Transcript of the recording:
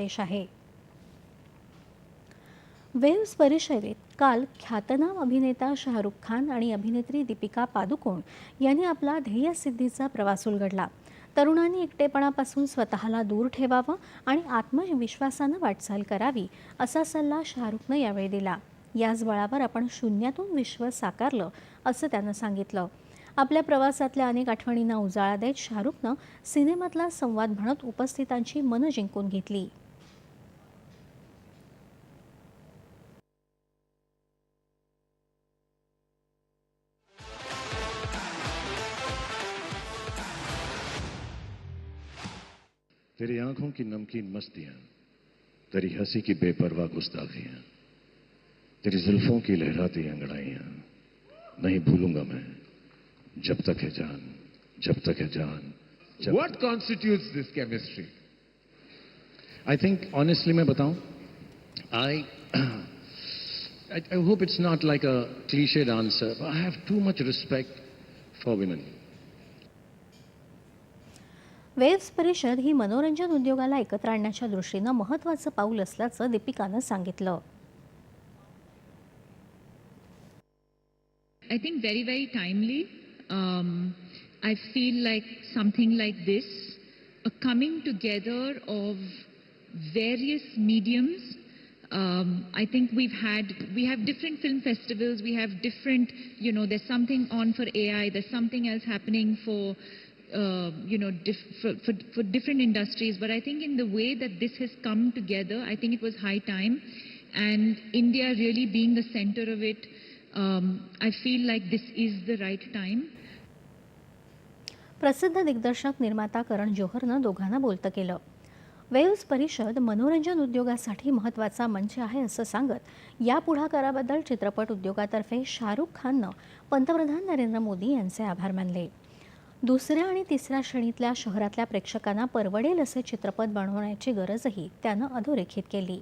संदेश आहे. वेव्स परिषदेत काल ख्यातनाम अभिनेता शाहरुख खान आणि अभिनेत्री दीपिका पादुकोण यांनी आपला ध्येयसिद्धीचा प्रवास उलगडला. तरुणांनी एकटेपणापासून स्वतःला दूर ठेवावं आणि आत्मविश्वासानं वाटचाल करावी असा सल्ला शाहरुखनं यावेळी दिला. याच बळावर आपण शून्यातून विश्व साकारलं असं त्यानं सांगितलं. आपल्या प्रवासातल्या अनेक आठवणींना उजाळा देत शाहरुखनं सिनेमातला संवाद म्हणत उपस्थितांची मनं जिंकून घेतली. तेरी आँखों की नमकीन मस्तियाँ तेरी हँसी की बेपरवा गुस्ताखियाँ तेरी जुल्फों की लहराती अंगड़ाइयाँ। नहीं भूलूँगा मैं। जब तक है जान जब तक है जान what constitute this chemistry I think honestly मैं बताऊँ I I hope it's not like a clichéd answer I have too much respect for women waves परिषद ही मनोरंजन उद्योगाला एकत्र आणण्याच्या दृष्टीनं महत्त्वाचं पाऊल असल्याचं दीपिकानं सांगितलं I think very, very timely. Um, I feel like something like this, a coming together of various mediums. Um, I think we've had, we have different film festivals, we have different, you know, there's something on for AI, there's something else happening for, uh, you know, diff- for, for, for different industries. But I think in the way that this has come together, I think it was high time. And India really being the center of it, um, I feel like this is the right time. प्रसिद्ध दिग्दर्शक निर्माता करण जोहरनं दोघांना बोलतं केलं waves परिषद मनोरंजन उद्योगासाठी महत्त्वाचा मंच आहे असं सांगत या पुढाकाराबद्दल चित्रपट उद्योगातर्फे शाहरुख खाननं पंतप्रधान नरेंद्र मोदी यांचे आभार मानले दुसऱ्या आणि तिसऱ्या श्रेणीतल्या शहरातल्या प्रेक्षकांना परवडेल असे चित्रपट बनवण्याची गरजही त्यानं अधोरेखित केली.